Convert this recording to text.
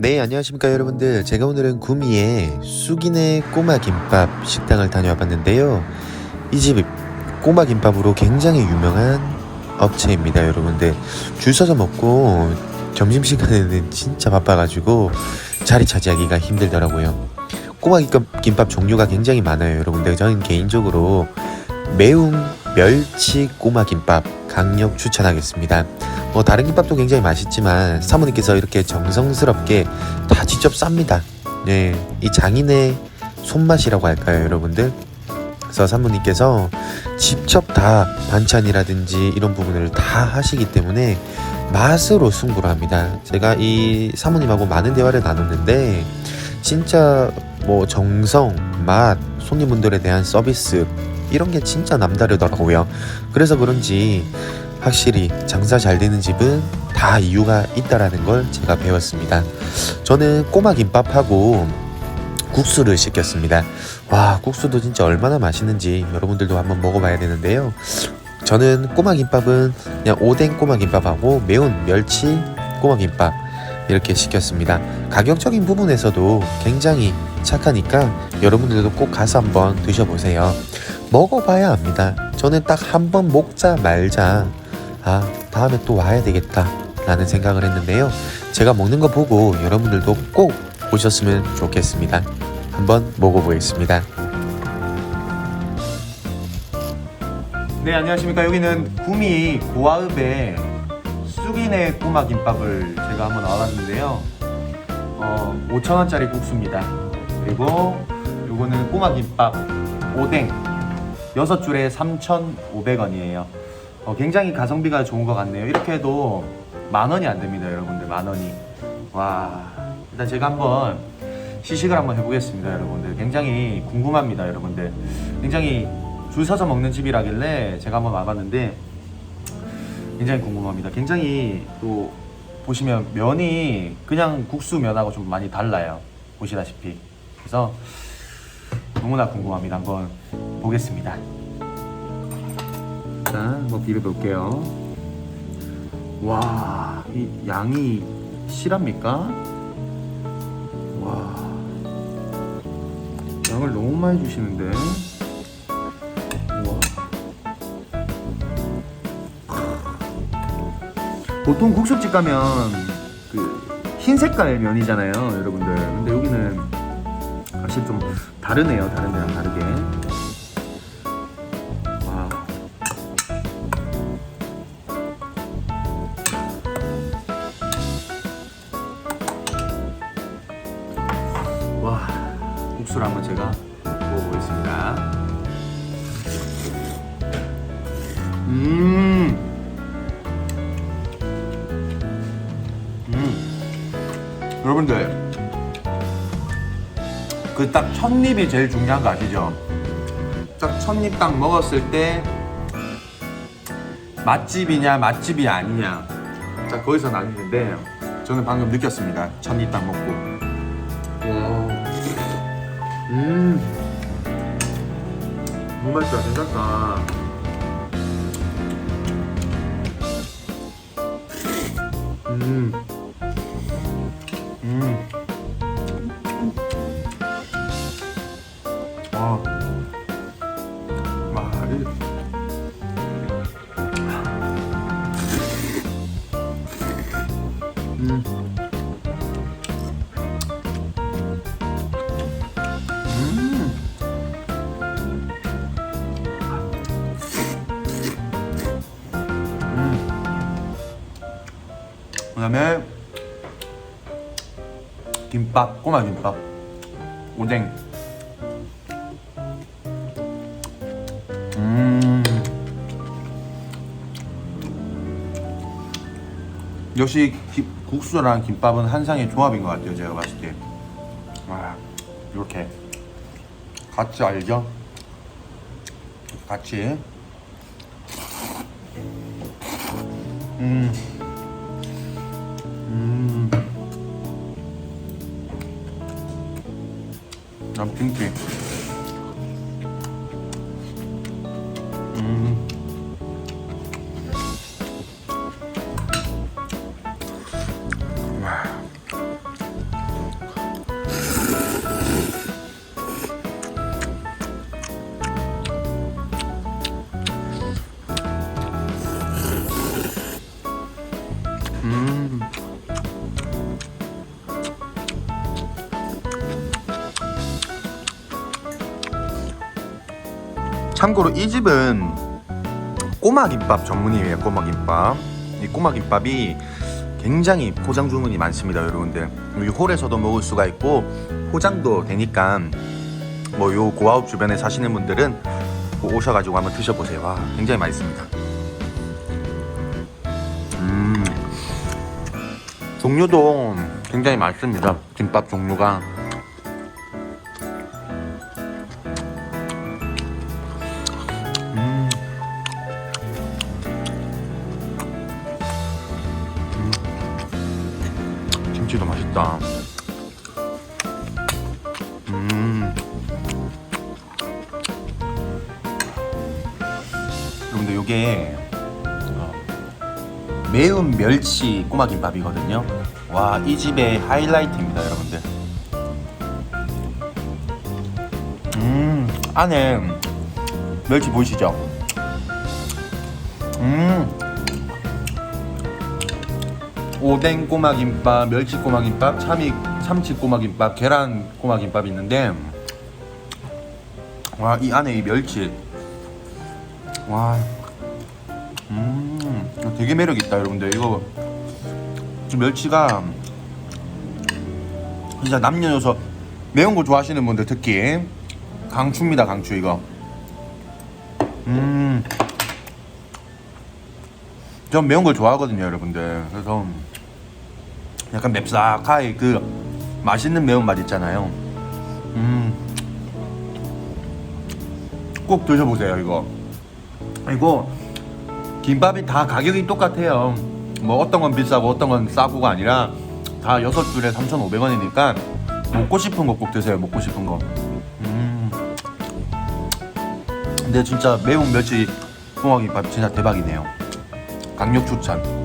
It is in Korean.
네, 안녕하십니까 여러분들. 제가 오늘은 구미의 쑥이네 꼬마 김밥 식당을 다녀와 봤는데요. 이 집 꼬마 김밥으로 굉장히 유명한 업체입니다, 여러분들. 줄 서서 먹고 점심시간에는 진짜 바빠가지고 자리 차지하기가 힘들더라고요. 꼬마 김밥 종류가 굉장히 많아요, 여러분들. 저는 개인적으로 매운 멸치 꼬마 김밥 강력 추천하겠습니다. 뭐 다른 김밥도 굉장히 맛있지만 사모님께서 이렇게 정성스럽게 다 직접 쌉니다. 네, 이 장인의 손맛이라고 할까요, 여러분들? 그래서 사모님께서 직접 다 반찬이라든지 이런 부분을 다 하시기 때문에 맛으로 승부를 합니다. 제가 이 사모님하고 많은 대화를 나눴는데 진짜 뭐 정성, 맛, 손님분들에 대한 서비스 이런 게 진짜 남다르더라고요. 그래서 그런지 확실히 장사 잘 되는 집은 다 이유가 있다라는 걸 제가 배웠습니다. 저는 꼬마 김밥하고 국수를 시켰습니다. 와, 국수도 진짜 얼마나 맛있는지 여러분들도 한번 먹어봐야 되는데요. 저는 꼬마 김밥은 그냥 오뎅 꼬마 김밥하고 매운 멸치 꼬마 김밥 이렇게 시켰습니다. 가격적인 부분에서도 굉장히 착하니까 여러분들도 꼭 가서 한번 드셔보세요. 먹어봐야 합니다. 저는 딱 한 번 먹자 말자 아 다음에 또 와야 되겠다 라는 생각을 했는데요. 제가 먹는 거 보고 여러분들도 꼭 오셨으면 좋겠습니다. 한번 먹어보겠습니다. 네 안녕하십니까. 여기는 구미 고아읍의 쑥이네 꼬마 김밥을 제가 한번 나왔는데요. 어 5천원짜리 국수입니다. 그리고 요거는 꼬마 김밥 오뎅. 6줄에 3,500원이에요 어, 굉장히 가성비가 좋은 것 같네요 이렇게 해도 만 원이 안 됩니다 여러분들 만 원이 와 일단 제가 한번 시식을 한번 해보겠습니다 여러분들 굉장히 궁금합니다 여러분들 굉장히 줄 서서 먹는 집이라길래 제가 한번 와봤는데 굉장히 궁금합니다. 굉장히 또 보시면 면이 그냥 국수 면하고 좀 많이 달라요. 보시다시피. 그래서 너무나 궁금합니다. 한번 보겠습니다. 자, 한번 비벼볼게요. 와, 이 양이 실합니까? 와, 양을 너무 많이 주시는데. 우와. 보통 국수집 가면 그 흰 색깔 면이잖아요, 여러분들. 근데 여기는 사실 좀 다르네요, 다른 데랑 다르게. 와, 국수를 한번 제가 먹어보겠습니다. 음. 음. 여러분들. 그 딱 첫입이 제일 중요한 거 아시죠? 딱 첫입 딱 먹었을 때 맛집이냐 맛집이 아니냐. 자, 거기서 나뉘는데 저는 방금 느꼈습니다. 첫입 딱 먹고. 와. 음. 너무 맛있다. 괜찮다. 음. 음. 와. 와, 이. 음. 음. 그다음에 김밥 꼬마 김밥 오뎅. 음. 역시 기- 국수랑 김밥은 한상의 조합인 것 같아요 제가 봤을 때. 아, 이렇게. 같이 알죠? 같이. 음 음. 난 김치. 참고로 이 집은 꼬마 김밥 전문이에요. 꼬마 김밥. 이 꼬마 김밥이 굉장히 포장 주문이 많습니다, 여러분들. 여기 홀에서도 먹을 수가 있고 포장도 되니까 뭐 요 고아읍 주변에 사시는 분들은 꼭 오셔가지고 한번 드셔보세요. 와, 굉장히 맛있습니다. 음, 종류도 굉장히 많습니다. 김밥 종류가. 맛있다. 음. 여러분들 요게 어, 매운 멸치 꼬마김밥이거든요. 와, 이 집의 하이라이트입니다, 여러분들. 음, 안에 멸치 보이시죠? 음. 오뎅 꼬마김밥, 멸치 꼬마김밥, 참이 참치 꼬마김밥, 계란 꼬마김밥 있는데 와, 이 안에 이 멸치 와. 음. 되게 매력 있다, 여러분들. 이거 멸치가 진짜 남녀노소 매운 거 좋아하시는 분들 특히 강추입니다, 강추 이거. 음. 전 매운 걸 좋아하거든요, 여러분들. 그래서 약간 맵싹하게 그 맛있는 매운맛 있잖아요. 음. 꼭 드셔보세요, 이거. 이거 김밥이 다 가격이 똑같아요. 뭐 어떤 건 비싸고 어떤 건 싸고가 아니라 다 여섯 줄에 3,500원이니까 먹고 싶은 거 꼭 드세요. 먹고 싶은 거. 음. 근데 진짜 매운 멸치 뽕화김밥 진짜 대박이네요. 강력 추천.